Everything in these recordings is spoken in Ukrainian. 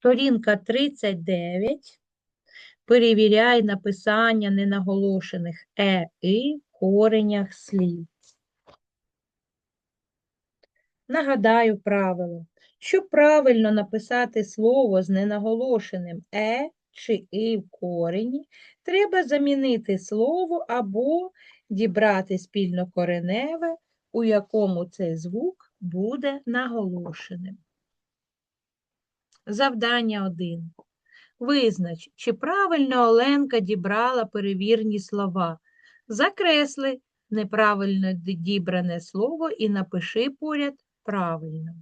Сторінка 39. Перевіряй написання ненаголошених е, і в коренях слів. Нагадаю правило. Щоб правильно написати слово з ненаголошеним е чи і в корені, треба замінити слово або дібрати спільнокореневе, у якому цей звук буде наголошеним. Завдання 1. Визнач, чи правильно Оленка дібрала перевірні слова. Закресли неправильно дібране слово і напиши поряд правильно.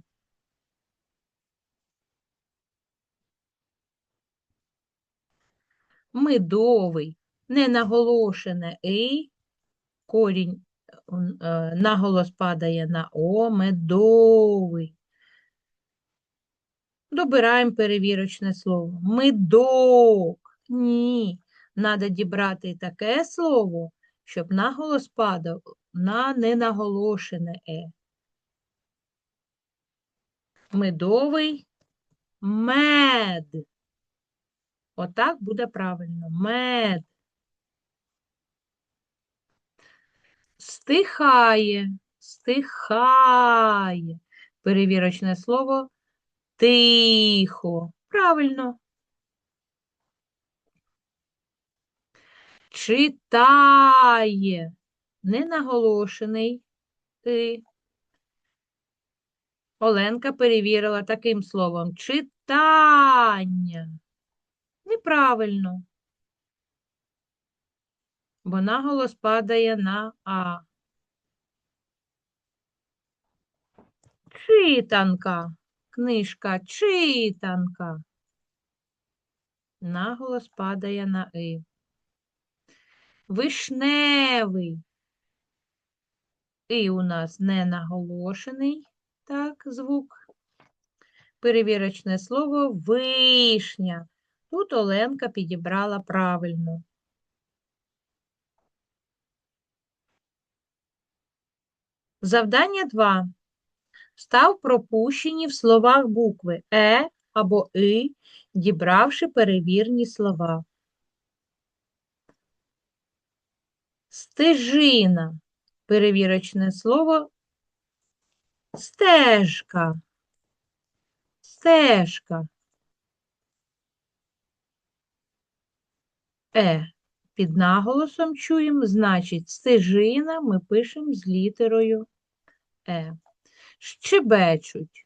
Медовий, ненаголошене «и», корінь е, наголос падає на О, медовий. Добираємо перевірочне слово. Медок. Ні. Надо дібрати таке слово, щоб наголос падав на ненаголошене е. Медовий мед. Отак буде правильно. Мед. Стихає. Стихає. Перевірочне слово тихо. Правильно. Читає. Ненаголошений ти. Оленка перевірила таким словом читання. Неправильно. Бо наголос падає на А. Читанка. Книжка читанка. Наголос падає на И. Вишневий. І у нас не наголошений, так, звук. Перевірочне слово вишня. Тут Оленка підібрала правильно. Завдання 2. Став пропущені в словах букви Е або И, дібравши перевірні слова. Стежина. Перевірочне слово стежка. Стежка. Е. Під наголосом чуємо, значить, стежина ми пишемо з літерою Е. Щебечуть.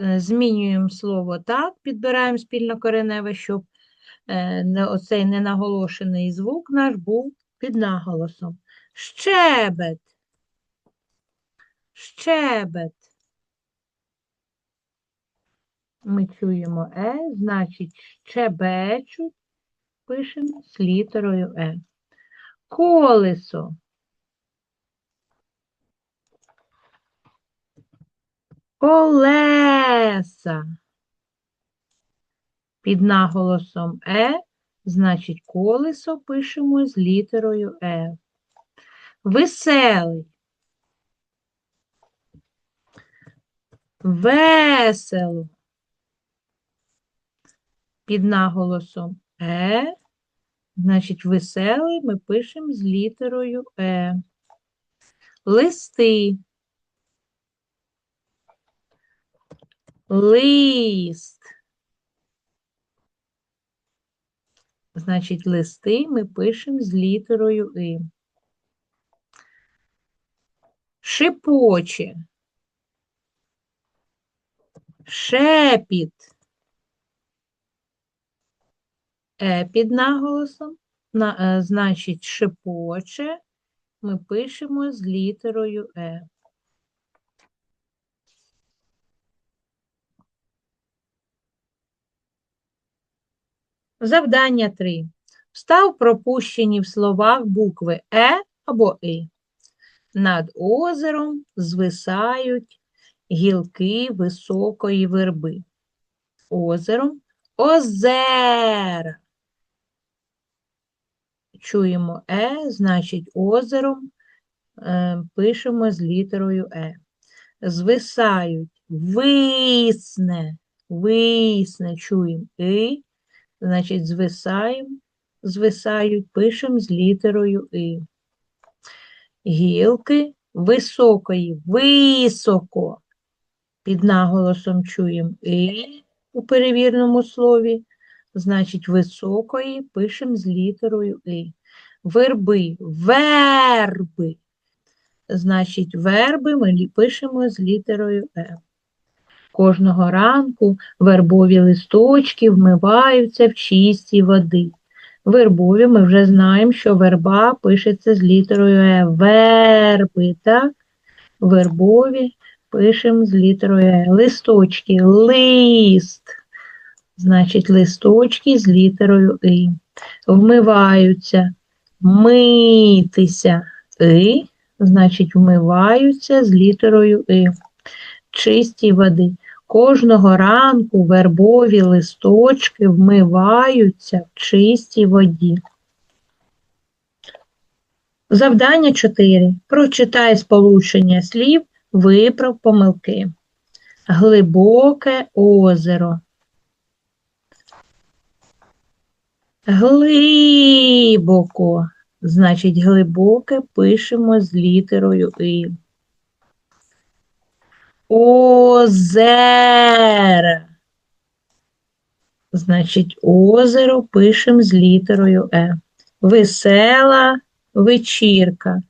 Е, Змінюємо слово так, підбираємо спільнокореневе, щоб е, оцей ненаголошений звук наш був під наголосом. Щебет. Щебет. Ми чуємо е, значить щебечуть, пишемо з літерою е. Колесо. Колеса. Під наголосом е, значить колесо пишемо з літерою е. Веселий. Весело. Під наголосом е, значить веселий ми пишемо з літерою е. Листи. Лист. Значить, листи ми пишемо з літерою И. Шипоче. Шепіт. Е під наголосом. На, е, значить, шипоче ми пишемо з літерою Е. Завдання 3. Встав пропущені в словах букви Е або И. Над озером звисають гілки високої верби. Озером озера. Чуємо Е, значить озером е, пишемо з літерою Е. Звисають Висне. Висне. Чуємо и. Значить, звисаємо, звисають, пишемо з літерою и. Гілки високої, високо. Під наголосом чуємо и у перевірному слові. Значить, високої пишемо з літерою и. Верби, верби. Значить, верби ми пишемо з літерою Е. Кожного ранку вербові листочки вмиваються в чистій води. Вербові ми вже знаємо, що верба пишеться з літерою Е. Верби, так? Вербові пишемо з літерою Е. Листочки, лист. Значить, листочки з літерою И. Вмиваються, митися. И, значить, вмиваються з літерою И. Чисті води. Кожного ранку вербові листочки вмиваються в чистій воді. Завдання 4. Прочитай сполучення слів, виправ помилки. Глибоке озеро. Глибоко. Значить, глибоке пишемо з літерою И. Озеро. Значить, озеро пишемо з літерою Е. Весела вечірка.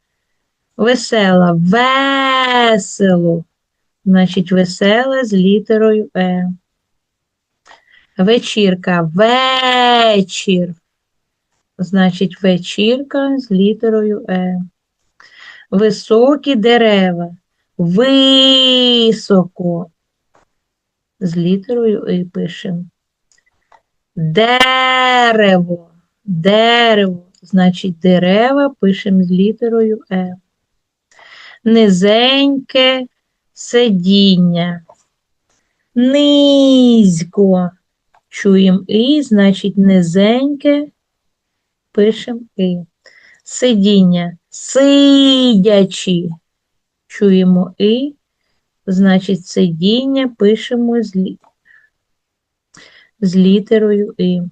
Весела, весело. Значить, весела з літерою Е. Вечірка, вечір. Значить, вечірка з літерою Е. Високі дерева. Високо. З літерою І пишемо. Дерево. Дерево. Значить, дерева пишемо з літерою Е. Низеньке сидіння. Низько. Чуємо І, значить, низеньке пишемо І. Сидіння. Сидячі. Чуємо І, значить, сидіння пишемо з, лі... з літерою І.